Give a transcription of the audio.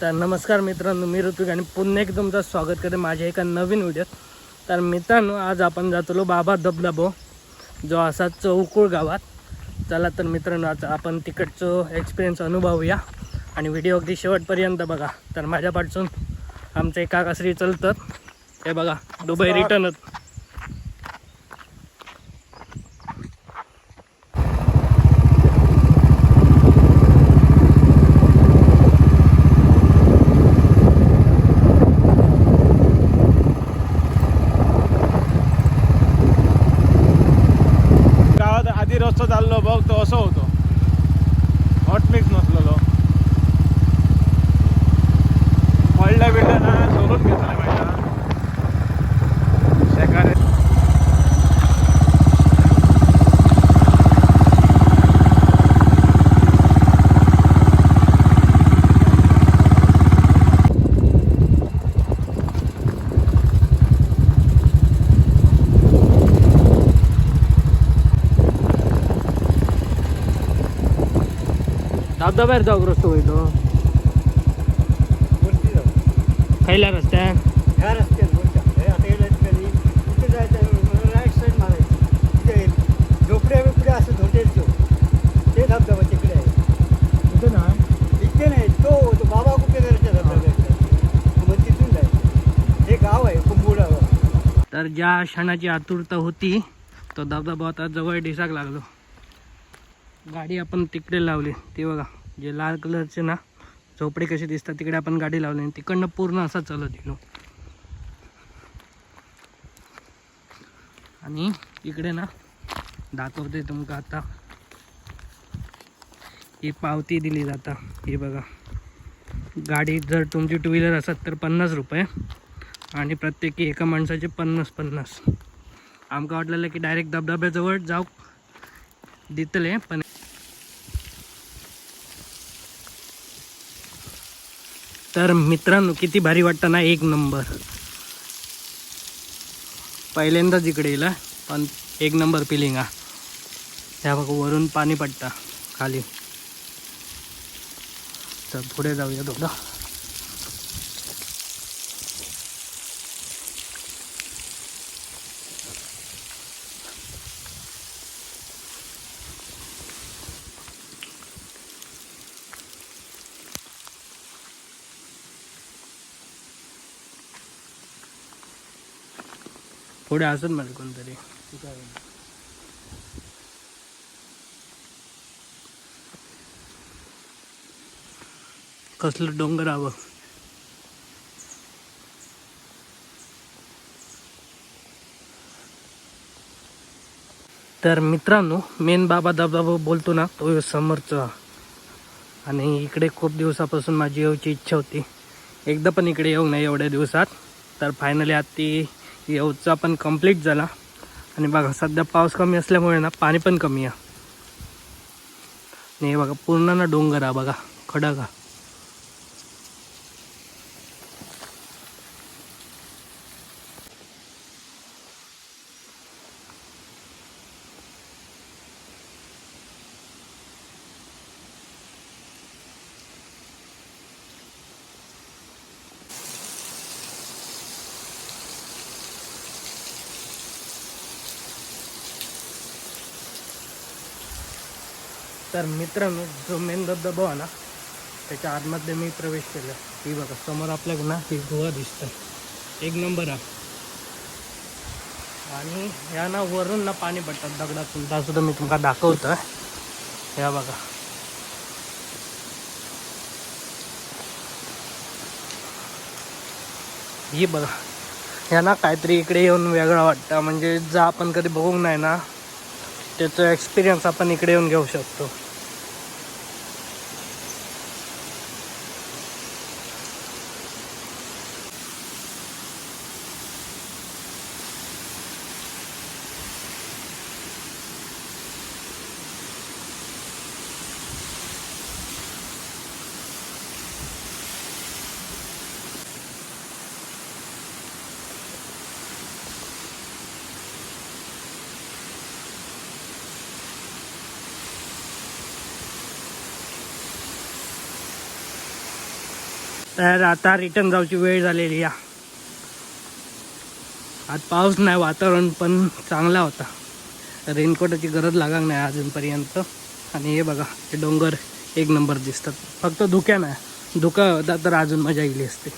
तर नमस्कार मित्रांनो मी ऋतुक आणि पुन्हा एक तुमचं स्वागत करते माझ्या एका नवीन व्हिडिओत तर मित्रांनो आज आपण जातलो बाबा धबधबो जो असा चौकुळ गावात. चला तर मित्रांनो आज आपण तिकडचं एक्सपिरियन्स अनुभवूया. आणि व्हिडिओ अगदी शेवटपर्यंत बघा. तर माझ्या पाठसून आमचे काकाश्री चलतात. हे बघा दुबई रिटर्नच गावात आधी रस्तो चाललो बघ तो असं होतो. हॉट मिक्स नसलेलो. पडल्या बिडल्या ना सोडून घेतलं पाहिजे धबधब्यावर जाऊ रस्तो होईल वरती जाऊ खयल्या रस्त्यान ह्या हे राईट साईड मारायची. तिथे झोपड्या बिपड्या ते धबधबा तिकडे आहे. कुठे ना इथे नाही. तो तो बाबा कुठे धबधब्याकडे? मग तिथून जायचं. हे गाव आहे तर ज्या क्षणाची आतुरता होती तो धबधबा आता जवळ दिसाक लागलो. गाडी आपण तिकडे लावली. ते बघा जे लाल कलरचे ना झोपडे कसे दिसतात तिकडे आपण गाडी लावली आणि तिकडनं पूर्ण असा चालत गेलो. आणि इकडे ना दाखवते तुमका आता. ही पावती दिली जाता. ही बघा. गाडी जर तुमची टू व्हीलर असत तर पन्नास रुपये आणि प्रत्येकी एका माणसाचे पन्नास पन्नास. आमका वाटलेलं की डायरेक्ट धबधब्याजवळ जाऊ दितले पण तर मित्रांनो किती भारी वाटतं ना एक नंबर. पहिल्यांदाच इकडे येईल पण एक नंबर पिलिंग हा. त्या बघ वरून पाणी पडतं खाली. तर पुढे जाऊया थोडं पुढे असत मला म्हणजे कोणतरी. कसलं डोंगर हवं? तर मित्रांनो मेन बाबा धबधबा बोलतो ना तो समोरचा. आणि इकडे खूप दिवसापासून माझी येऊची इच्छा होती. एकदा पण इकडे येऊ नाही एवढ्या दिवसात. तर फायनली आता ती येऊचा पण कंप्लीट झाला. आणि बघा सध्या पाऊस कमी असल्यामुळे ना पाणी पण कमी आहे. आणि हे बघा पूर्ण ना डोंगर हा बघा खडक तर मित्रांनो जो मेन धबधबा आहे ना त्याच्या आतमध्ये मी प्रवेश केला. ही बघा समोर आपल्याला ना ही गोवा दिसतं एक नंबर हा आणि ह्या ना वरून ना पाणी पडतात दगडातून. त्या सुद्धा मी तुम्हाला दाखवतो ह्या बघा. ही बघा. ह्या ना काहीतरी इकडे येऊन वेगळं वाटतं. म्हणजे जा आपण कधी बघू नाही ना त्याचा एक्सपिरियन्स आपण इकडे येऊन घेऊ शकतो. तर आता रिटर्न जाऊची वेळ झालेली या आज पाऊस नाही वातावरण पण चांगला होता. रेनकोटाची गरज लागणार नाही अजूनपर्यंत. आणि हे बघा हे डोंगर एक नंबर दिसतात. फक्त धुक्या नाही. धुका होता तर अजून मजा गेली असते.